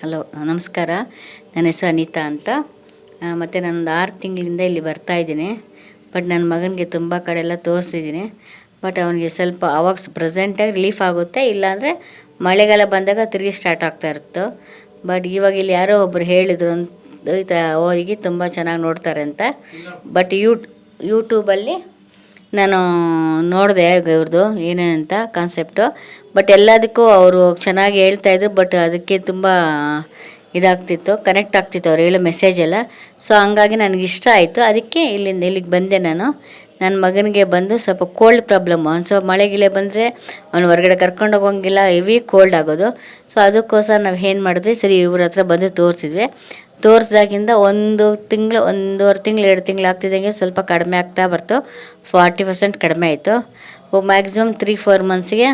Hello, ನಮಸ್ಕಾರ. ನನ್ನ ಹೆಸರು ಅನಿತಾ ಅಂತ. ಮತ್ತು ನಾನೊಂದು ಆರು ತಿಂಗಳಿಂದ ಇಲ್ಲಿ ಬರ್ತಾ ಇದ್ದೀನಿ. ಬಟ್ ನನ್ನ ಮಗನಿಗೆ ತುಂಬ ಕಡೆ ಎಲ್ಲ ತೋರಿಸಿದ್ದೀನಿ. ಬಟ್ ಅವನಿಗೆ ಸ್ವಲ್ಪ ಅವಾಗ ಪ್ರೆಸೆಂಟಾಗಿ ರಿಲೀಫ್ ಆಗುತ್ತೆ. ಇಲ್ಲಾಂದರೆ ಮಳೆಗಾಲ ಬಂದಾಗ ತಿರುಗಿ ಸ್ಟಾರ್ಟ್ ಆಗ್ತಾ ಇರುತ್ತೆ. ಬಟ್ ಇವಾಗ ಇಲ್ಲಿ ಯಾರೋ ಒಬ್ಬರು ಹೇಳಿದರು ಅಂತ ಹೋಗಿ ತುಂಬ ಚೆನ್ನಾಗಿ ನೋಡ್ತಾರೆ ಅಂತ. ಬಟ್ ಯೂ ಯೂಟ್ಯೂಬಲ್ಲಿ ನಾನು ನೋಡಿದೆ ಇವ್ರದ್ದು ಏನೇನಂತ ಕಾನ್ಸೆಪ್ಟು ಬಟ್ ಎಲ್ಲದಕ್ಕೂ ಅವರು ಚೆನ್ನಾಗಿ ಹೇಳ್ತಾ ಇದ್ರು ಬಟ್ ಅದಕ್ಕೆ ತುಂಬ ಇದಾಗ್ತಿತ್ತು ಕನೆಕ್ಟ್ ಆಗ್ತಿತ್ತು ಅವ್ರು ಹೇಳೋ ಮೆಸೇಜ್ ಎಲ್ಲ. ಸೊ ಹಂಗಾಗಿ ನನಗೆ ಇಷ್ಟ ಆಯಿತು. ಅದಕ್ಕೆ ಇಲ್ಲಿಂದ ಇಲ್ಲಿಗೆ ಬಂದೆ ನಾನು. ನನ್ನ ಮಗನಿಗೆ ಬಂದು ಸ್ವಲ್ಪ ಕೋಲ್ಡ್ ಪ್ರಾಬ್ಲಮ್ಮು ಒಂದು ಸ್ವಲ್ಪ ಮಳೆ ಗಿಳೆ ಬಂದರೆ ಅವ್ನು ಹೊರಗಡೆ ಕರ್ಕೊಂಡು ಹೋಗೋಂಗಿಲ್ಲ ಹೆವಿ ಕೋಲ್ಡ್ ಆಗೋದು. ಸೊ ಅದಕ್ಕೋಸ್ಕರ ನಾವು ಏನು ಮಾಡಿದ್ವಿ, ಸರಿ ಇವ್ರ ಹತ್ರ ಬಂದು ತೋರಿಸಿದ್ವಿ. ತೋರಿಸ್ದಾಗಿಂದ ಒಂದು ತಿಂಗಳು, ಒಂದೂವರೆ ತಿಂಗಳು, ಎರಡು ತಿಂಗಳು ಆಗ್ತಿದ್ದಂಗೆ ಸ್ವಲ್ಪ ಕಡಿಮೆ ಆಗ್ತಾ ಬರ್ತು. ಫಾರ್ಟಿ ಪರ್ಸೆಂಟ್ ಕಡಿಮೆ ಆಯಿತು. ಮ್ಯಾಕ್ಸಿಮಮ್ ತ್ರೀ ಫೋರ್ ಮಂತ್ಸ್ಗೆ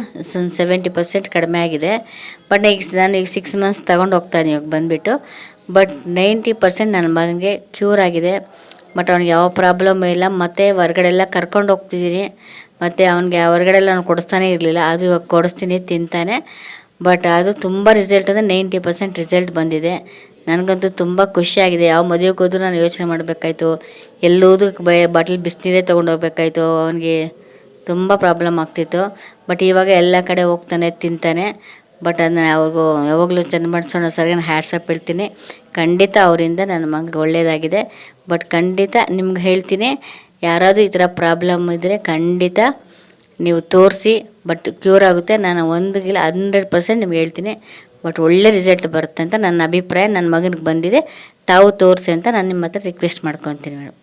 ಸೆವೆಂಟಿ ಪರ್ಸೆಂಟ್ ಕಡಿಮೆ ಆಗಿದೆ. ಬಟ್ ಈಗ, ನಾನು ಈಗ ಸಿಕ್ಸ್ ಮಂತ್ಸ್ ತೊಗೊಂಡು ಹೋಗ್ತಾ ಇದ್ದೀನಿ ಇವಾಗ ಬಂದುಬಿಟ್ಟು. ಬಟ್ ನೈಂಟಿ ಪರ್ಸೆಂಟ್ ನನ್ನ ಮಗನಿಗೆ ಕ್ಯೂರ್ ಆಗಿದೆ. ಬಟ್ ಅವ್ನಿಗೆ ಯಾವ ಪ್ರಾಬ್ಲಮ್ ಇಲ್ಲ. ಮತ್ತು ಹೊರ್ಗಡೆ ಎಲ್ಲ ಕರ್ಕೊಂಡು ಹೋಗ್ತಿದ್ದೀನಿ ಮತ್ತು ಅವ್ನಿಗೆ ಹೊರಗಡೆ ಎಲ್ಲ ನಾನು ಕೊಡಿಸ್ತಾನೆ ಇರಲಿಲ್ಲ. ಅದು ಇವಾಗ ಕೊಡಿಸ್ತೀನಿ, ತಿಂತಾನೆ. ಬಟ್ ಅದು ತುಂಬ ರಿಸಲ್ಟ್ ಅಂದರೆ ನೈಂಟಿ ಪರ್ಸೆಂಟ್ ರಿಸಲ್ಟ್ ಬಂದಿದೆ. ನನಗಂತೂ ತುಂಬ ಖುಷಿಯಾಗಿದೆ ಯಾವ ಮದುವೆಗೆ ಹೋದ್ರೂ ನಾನು ಯೋಚನೆ ಮಾಡಬೇಕಾಯ್ತು. ಎಲ್ಲೋದು ಬೈ, ಬಾಟ್ಲಿ ಬಿಸಿನೀರೇ ಹೋಗ್ಬೇಕಾಯ್ತು. ಅವನಿಗೆ ತುಂಬ ಪ್ರಾಬ್ಲಮ್ ಆಗ್ತಿತ್ತು. ಬಟ್ ಇವಾಗ ಎಲ್ಲ ಕಡೆ ಹೋಗ್ತಾನೆ, ತಿಂತಾನೆ. ಬಟ್ ಅದನ್ನ ಅವ್ರಿಗೂ ಯಾವಾಗಲೂ ಚನ್ನಬಸವಣ್ಣ ಸರ್ಗೆ ನಾನು ಹ್ಯಾಟ್ಸಪ್ ಇಡ್ತೀನಿ. ಖಂಡಿತ ಅವರಿಂದ ನನ್ನ ಮಗಗೆ ಒಳ್ಳೆಯದಾಗಿದೆ ಬಟ್ ಖಂಡಿತ ನಿಮ್ಗೆ ಹೇಳ್ತೀನಿ, ಯಾರಾದರೂ ಈ ಥರ ಪ್ರಾಬ್ಲಮ್ ಇದ್ದರೆ ಖಂಡಿತ ನೀವು ತೋರಿಸಿ. ಬಟ್ ಕ್ಯೂರ್ ಆಗುತ್ತೆ. ನಾನು ಒಂದು ಗಿಲ ಹಂಡ್ರೆಡ್ ಪರ್ಸೆಂಟ್ ನಿಮ್ಗೆ ಹೇಳ್ತೀನಿ. ಬಟ್ ಒಳ್ಳೆ ರಿಸಲ್ಟ್ ಬರುತ್ತೆ ಅಂತ ನನ್ನ ಅಭಿಪ್ರಾಯ, ನನ್ನ ಮಗನಿಗೆ ಬಂದಿದೆ. ತಾವು ತೋರಿಸಿ ಅಂತ ನಾನು ನಿಮ್ಮ ಹತ್ರ ರಿಕ್ವೆಸ್ಟ್ ಮಾಡ್ಕೊತೀನಿ ಮೇಡಮ್